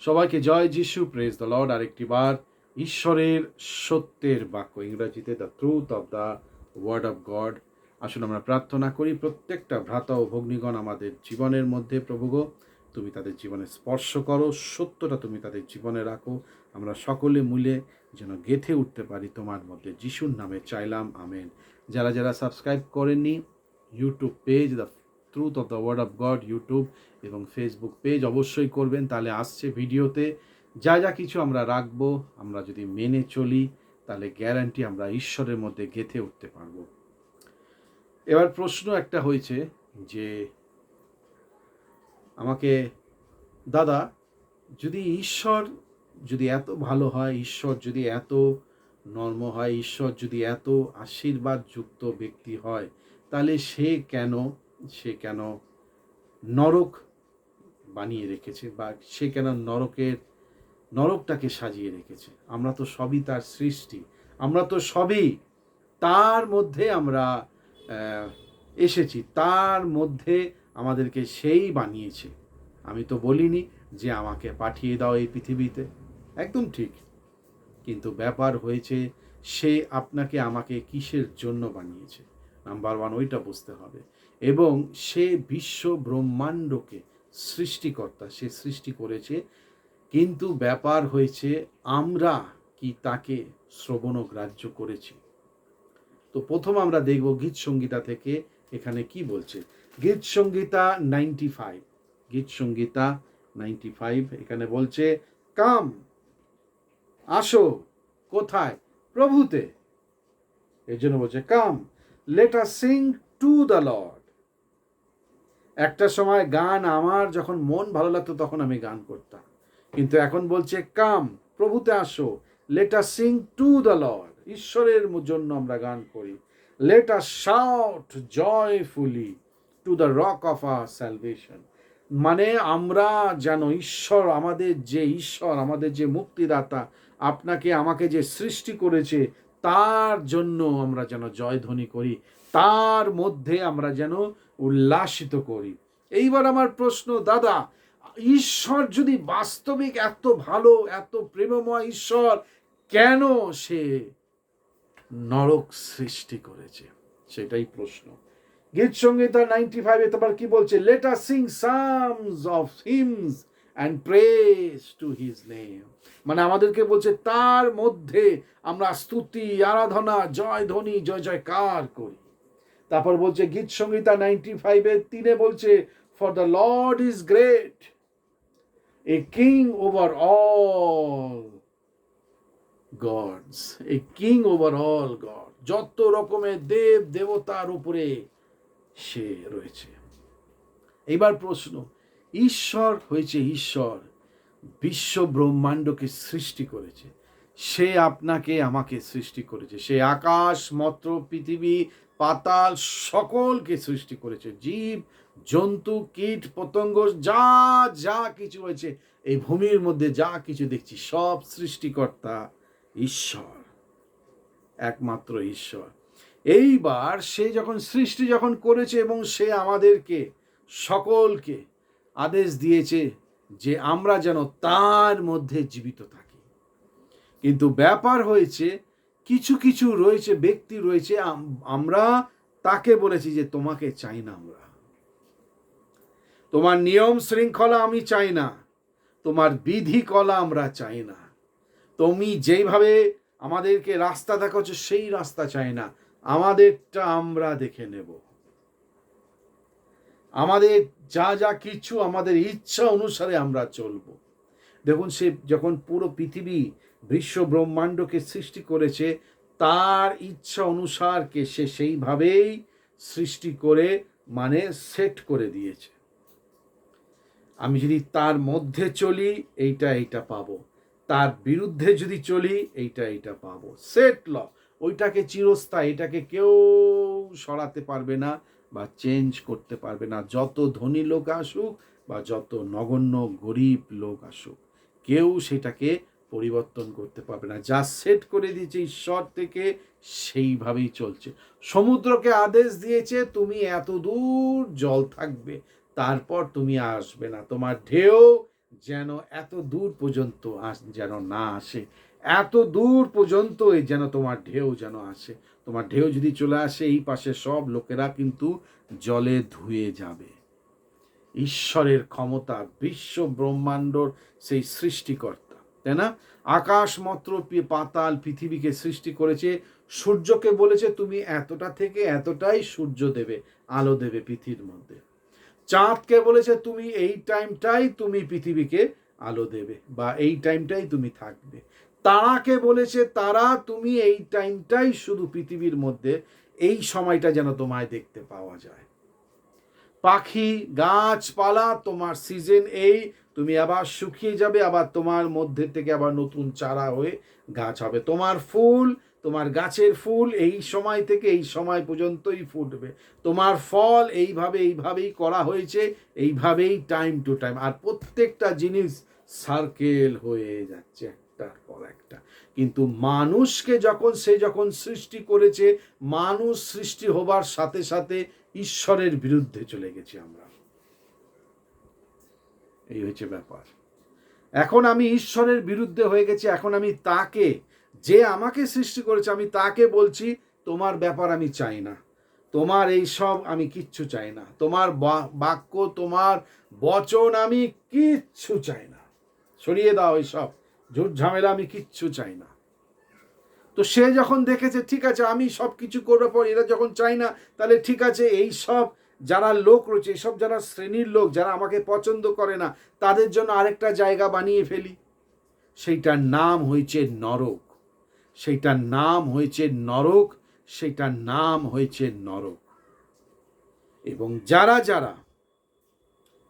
সবাইকে জয় যিশু praise the Lord আরেকটি বার ঈশ্বরের সত্যের বাক্য, ইংরাজিতে the truth of the word of God আসুন আমরা প্রার্থনা করি, প্রত্যেকটা ভ্রাতা ও ভগ্নীগণ আমাদের জীবনের মধ্যে প্রভুগ তুমি তাদের জীবনে স্পর্শ করো, সত্যটা তুমি তাদের জীবনে রাখো, আমরা সকলে মিলে যেন গেথে উঠতে পারি তোমার মধ্যে। যিশুর নামে চাইলাম, আমেন। যারা যারা সাবস্ক্রাইব করেননি, YouTube page the truth of the word of God YouTube এবং ফেসবুক পেজ অবশ্যই করবেন। তাহলে আসছে ভিডিওতে। যা যা কিছু আমরা রাখব, আমরা যদি মেনে চলি, তাহলে গ্যারান্টি আমরা ঈশ্বরের মধ্যে গেঁথে উঠতে পারব। এবার প্রশ্ন একটা হয়েছে যে, আমাকে, দাদা, যদি ঈশ্বর যদি এত ভালো হয়, ঈশ্বর যদি এত নর্ম হয়, ঈশ্বর যদি এত আশীর্বাদযুক্ত ব্যক্তি হয়, তাহলে সে কেন সে কেন নরক বানিয়ে রেখেছে বা সে কেন নরকের, নরকটাকে সাজিয়ে রেখেছে? আমরা তো সবই তার সৃষ্টি। আমরা তো সবই তার মধ্যে আমরা এসেছি। তার মধ্যে আমাদেরকে সেই বানিয়েছে। আমি তো বলিনি যে আমাকে পাঠিয়ে দাও এই পৃথিবীতে। একদম ঠিক। কিন্তু ব্যাপার হয়েছে সে আপনাকে আমাকে কিসের জন্য বানিয়েছে? নাম্বার ওয়ান, ওইটা বুঝতে হবে। এবং সে বিশ্ব ব্রহ্মাণ্ডকে সৃষ্টিকর্তা, সে সৃষ্টি করেছে। কিন্তু ব্যাপার হয়েছে, আমরা কি তাকে শ্রবণ গ্রাহ্য করেছি? তো প্রথম আমরা দেখব গীত সঙ্গীতা থেকে এখানে কি বলছে। গীত সঙ্গীতা নাইনটি ফাইভ, গীত সঙ্গীতা নাইনটি ফাইভ এখানে বলছে, কাম, আসো, কোথায়? প্রভুতে। এর জন্য বলছে, come let us sing to the Lord একটা সময় গান আমার যখন মন ভালো লাগতো তখন আমি গান করতাম। কিন্তু এখন বলছে, কাম, প্রভুতে আসো। Let us sing to the Lord ঈশ্বরের জন্য আমরা গান করি। Let us shout joyfully to the rock of our salvation মানে আমরা যেন ঈশ্বর, আমাদের যে ঈশ্বর, আমাদের যে মুক্তিদাতা, আপনাকে, আমাকে যে সৃষ্টি করেছে তার জন্য আমরা যেন জয়ধ্বনি করি, তার মধ্যে আমরা যেন উল্লাসিত করি। এইবার আমার প্রশ্ন, দাদা, ঈশ্বর যদি বাস্তবিক এত ভালো, এত প্রেমময় ঈশ্বর, কেন সে নরক সৃষ্টি করেছে? সেটাই প্রশ্ন। গীত সঙ্গীতা নাইনটি ফাইভে তোমার কি বলছে? Let us sing psalms of hymns and praise to his name মানে আমাদেরকে বলছে, তার মধ্যে আমরা স্তুতি, আরাধনা, জয় ধ্বনি, জয় জয়কার করি তারপর বলছে, গীত সঙ্গীতা নাইনটি ফাইভের তিনে বলছে for the Lord is great a king over all gods a king over all god যত রকমের দেব দেবতার উপরে সে রয়েছে। এবার প্রশ্ন ঈশ্বর হয়েছে ঈশ্বর। বিশ্ব ব্রহ্মাণ্ডকে সৃষ্টি করেছে। সে আপনাকে, আমাকে সৃষ্টি করেছে। সে আকাশ মত্র পৃথিবী, পাতাল সকলকে সৃষ্টি করেছে। জীব, জন্তু, কীট, পতঙ্গ, যা যা কিছু হয়েছে এই ভূমির মধ্যে যা কিছু দেখছি, সব সৃষ্টিকর্তা ঈশ্বর। একমাত্র ঈশ্বর। এইবার সে যখন সৃষ্টি যখন করেছে এবং সে আমাদেরকে, সকলকে আদেশ দিয়েছে যে আমরা যেন তার মধ্যে জীবিত থাকি। কিন্তু ব্যাপার হয়েছে, কিছু কিছু রয়েছে, ব্যক্তি রয়েছে আমরা তাকে বলেছি যে তোমাকে চাই না আমরা। তোমার নিয়ম শৃঙ্খলা আমি চাই না, তোমার বিধি কলা আমরা চাই না। তুমি যেইভাবে আমাদেরকে রাস্তা দেখাচ্ছ, সেই রাস্তা চাই না, আমাদেরটা আমরা দেখে নেব। আমাদের যা যা কিছু আমাদের ইচ্ছা অনুসারে আমরা চলব। দেখুন, সে যখন পুরো পৃথিবী বিশ্ব ব্রহ্মাণ্ডকে সৃষ্টি করেছে, তার ইচ্ছা অনুসারকে সে সেইভাবেই সৃষ্টি করে মানে সেট করে দিয়েছে। আমি যদি তার মধ্যে চলি, এইটা এইটা পাবো। তার বিরুদ্ধে যদি চলি, এইটা এইটা পাবো। সেট ল ওইটাকে চিরস্থায়ী, এটাকে কেউ সরাতে পারবে না। বা চেঞ্জ করতে পারবে না। যত ধনী লোক আসুক বা যত নগণ্য গরিব লোক আসুক, কেউ সেটাকে পরিবর্তন করতে পারবে না। যা সেট করে দিয়েছে ঈশ্বর থেকে সেইভাবেই চলছে। সমুদ্রকে আদেশ দিয়েছে, তুমি এত দূর জল থাকবে, তারপর তুমি আসবে না। তোমার ঢেউ যেন এত দূর পর্যন্ত আস- যেন না আসে। এত দূর পর্যন্ত যেন তোমার ঢেউ যেন আসে। তোমার ঢেউ যদি চলে আসে, এই পাশে সব লোকেরা কিন্তু জলে ধুয়ে যাবে। ঈশ্বরের ক্ষমতা, বিশ্ব ব্রহ্মাণ্ডর সেই সৃষ্টিকর্তা, তাই না? আকাশ মাত্র পাতাল পৃথিবীকে সৃষ্টি করেছে, সূর্যকে বলেছে, তুমি এতটা থেকে এতটাই সূর্য দেবে, আলো দেবে পৃথিবীর মধ্যে। চাঁদকে বলেছে, তুমি এই টাইমটাই তুমি পৃথিবীকে আলো দেবে বা এই টাইমটাই তুমি থাকবে। তারাকে বলেছে, তারা, তুমি এই টাইমটাই শুধু পৃথিবীর মধ্যে এই সময়টা যেন তোমায় দেখতে পাওয়া যায়। পাখি, গাছপালা, তোমার সিজন এই, তুমি আবার শুকিয়ে যাবে, আবার তোমার মধ্যে থেকে আবার নতুন চারা হয়ে গাছ হবে। তোমার ফুল, তোমার গাছের ফুল এই সময় থেকে এই সময় পর্যন্তই ফুটবে। তোমার ফল এইভাবে, এইভাবেই করা হয়েছে, এইভাবেই টাইম টু টাইম আর প্রত্যেকটা জিনিস সার্কেল হয়ে যাচ্ছে। একটার পর একটা। কিন্তু মানুষকে যখন সে যখন সৃষ্টি করেছে, মানুষ সৃষ্টি হবার সাথে সাথে ঈশ্বরের বিরুদ্ধে চলে গেছি আমরা। এই হচ্ছে ব্যাপার। এখন আমি ঈশ্বরের বিরুদ্ধে হয়ে গেছি, এখন আমি তাকে, যে আমাকে সৃষ্টি করেছে, আমি তাকে বলছি, তোমার ব্যাপার আমি চাই না। তোমার এই সব আমি কিচ্ছু চাই না। তোমার বাক্য, তোমার বচন আমি কিচ্ছু চাই না। সরিয়ে দাও এইসব ঝুট ঝামেলা আমি কিচ্ছু চাই না। তো সে যখন দেখেছে, ঠিক আছে, আমি সব কিছু করবার পর এরা যখন চাই না, তাহলে ঠিক আছে, এই সব যারা লোক রয়েছে এইসব যারা শ্রেণির লোক, যারা আমাকে পছন্দ করে না, তাদের জন্য আরেকটা জায়গা বানিয়ে ফেলি। সেইটার নাম হয়েছে নরক। সেইটার নাম হয়েছে নরক, সেইটার নাম হয়েছে নরক। এবং যারা যারা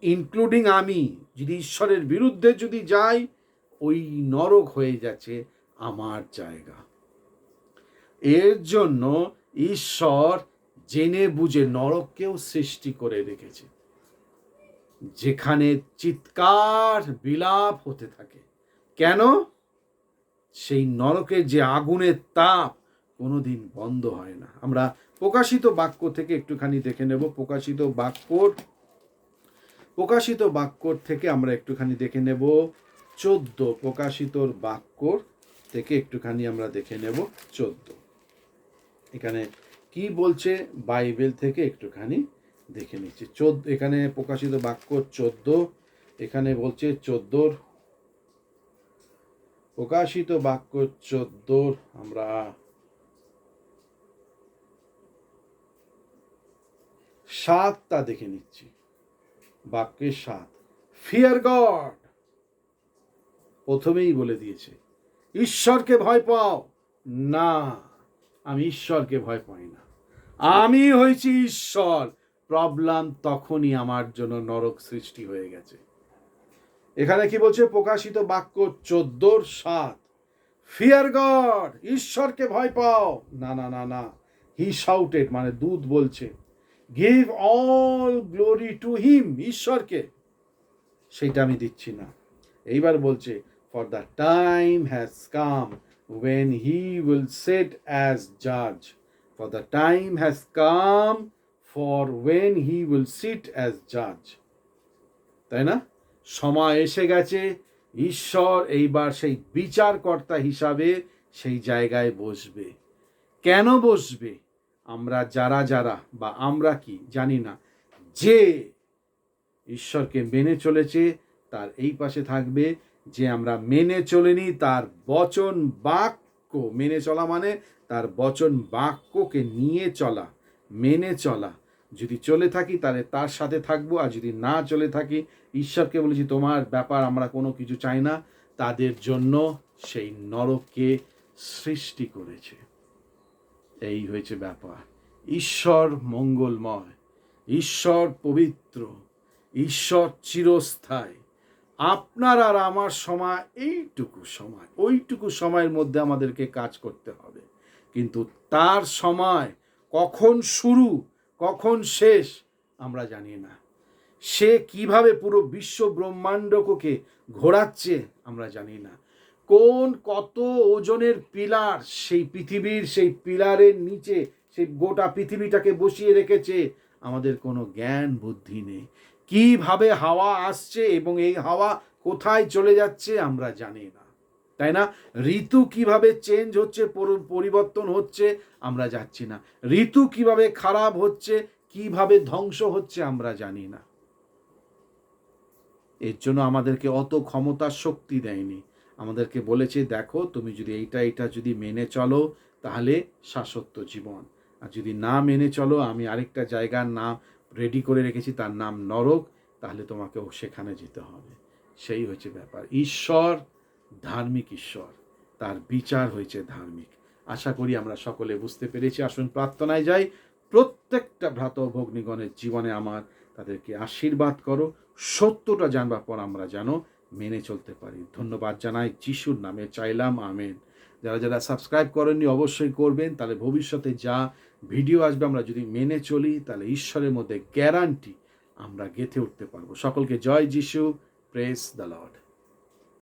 ইনক্লুডিং আমি, যদি ঈশ্বরের বিরুদ্ধে যদি যাই ওই নরক হয়ে যাচ্ছে আমার জায়গা। এর জন্য ঈশ্বর জেনে বুঝে নরককেও সৃষ্টি করে রেখেছে। যেখানে চিৎকার বিলাপ হতে থাকে। কেন? সেই নরকের যে আগুনের তাপ কোনোদিন বন্ধ হয় না। আমরা প্রকাশিত বাক্য থেকে একটুখানি দেখে নেব। প্রকাশিত বাক্যর প্রকাশিত বাক্যর থেকে আমরা একটুখানি দেখে নেব। চোদ্দ প্রকাশিতর বাক্যর থেকে একটুখানি আমরা দেখে নেব চোদ্দ। এখানে কি বলছে? বাইবেল থেকে একটুখানি দেখে নিচ্ছি। চোদ্দ, এখানে প্রকাশিত বাক্য চোদ্দ, এখানে বলছে চোদ্দোর। প্রকাশিত বাক্য চোদ্দোর, আমরা সাতটা দেখে নিচ্ছি। বাক্যের সাত। Fear God! প্রথমেই বলে দিয়েছে, ঈশ্বরকে ভয় পাও। না, আমি ঈশ্বরকে ভয় পাই না। আমি হয়েছি ঈশ্বর। প্রবলেম তখনই আমার জন্য নরক সৃষ্টি হয়ে গেছে। এখানে কি বলছে? প্রকাশিত বাক্য চোদ্দোর সাত। ফিয়ার গড ঈশ্বরকে ভয় পাও। না না না না। হি শাউটেড মানে দুধ বলছে give all glory to him ঈশ্বরকে। সেইটা আমি দিচ্ছি না। এইবার বলছে for the time has come when he will sit as judge. For the time has come for when he will sit as judge. তাই না? সময় এসে গেছে। ঈশ্বর এইবার সেই বিচারকর্তা হিসাবে সেই জায়গায় বসবে। কেন বসবে? আমরা যারা যারা বা আমরা কি জানি না। যে ঈশ্বরকে মেনে চলেছে, তার এই পাশে থাকবে। যে আমরা মেনে চলিনি তার বচন বাক্য। মেনে চলা মানে তার বচন বাক্যকে নিয়ে চলা, মেনে চলা। যদি চলে থাকি তাহলে তার সাথে থাকব আর যদি না চলে থাকি, ঈশ্বরকে বলেছি, তোমার ব্যাপার আমরা কোনো কিছু চাই না। তাদের জন্য সেই নরককে সৃষ্টি করেছে। এই হয়েছে ব্যাপার। ঈশ্বর মঙ্গলময়, ঈশ্বর পবিত্র, ঈশ্বর চিরস্থায়ী। আপনার আর আমার সময়, এইটুকু সময়, ওইটুকু সময়ের মধ্যে আমাদেরকে কাজ করতে হবে। কিন্তু তার সময় কখন শুরু, কখন শেষ, আমরা জানি না। সে কীভাবে পুরো বিশ্ব ব্রহ্মাণ্ডকে ঘোরাচ্ছে, আমরা জানি না। কোন কত ওজনের পিলার সেই পৃথিবীর সেই পিলারের নিচে, সেই গোটা পৃথিবীটাকে বসিয়ে রেখেছে, আমাদের কোনো জ্ঞান বুদ্ধি নেই। কীভাবে হাওয়া আসছে এবং এই হাওয়া কোথায় চলে যাচ্ছে আমরা জানি না। তাই না? ঋতু কীভাবে চেঞ্জ হচ্ছে পরিবর্তন হচ্ছে আমরা যাচ্ছি না। ঋতু কীভাবে খারাপ হচ্ছে, কীভাবে ধ্বংস হচ্ছে আমরা জানি না। এর জন্য আমাদেরকে অত ক্ষমতা শক্তি দেয়নি। আমাদেরকে বলেছে, দেখো, তুমি যদি এইটা এইটা যদি মেনে চলো, তাহলে শাশ্বত জীবন। আর যদি না মেনে চলো, আমি আরেকটা জায়গার নাম রেডি করে রেখেছি, তার নাম নরক, তাহলে তোমাকেও সেখানে যেতে হবে। সেই হচ্ছে ব্যাপার। ঈশ্বর ধার্মিক ঈশ্বর, তার বিচার হয়েছে ধার্মিক। আশা করি আমরা সকলে বুঝতে পেরেছি। আসুন প্রার্থনায় যাই। প্রত্যেকটা ভ্রাত ভগ্নিগণের জীবনে আমার তাদেরকে আশীর্বাদ করো। সত্যটা জানবার পর আমরা যেন মেনে চলতে পারি। ধন্যবাদ জানাই। যিশুর নামে চাইলাম, আমেন। যারা যারা সাবস্ক্রাইব করেননি অবশ্যই করবেন, তাহলে ভবিষ্যতে যা ভিডিও আসবে আমরা যদি মেনে চলি, তাহলে ঈশ্বরের মধ্যে গ্যারান্টি আমরা গেঁথে উঠতে পারব। সকলকে জয় যিশু প্রেস দ্য লর্ড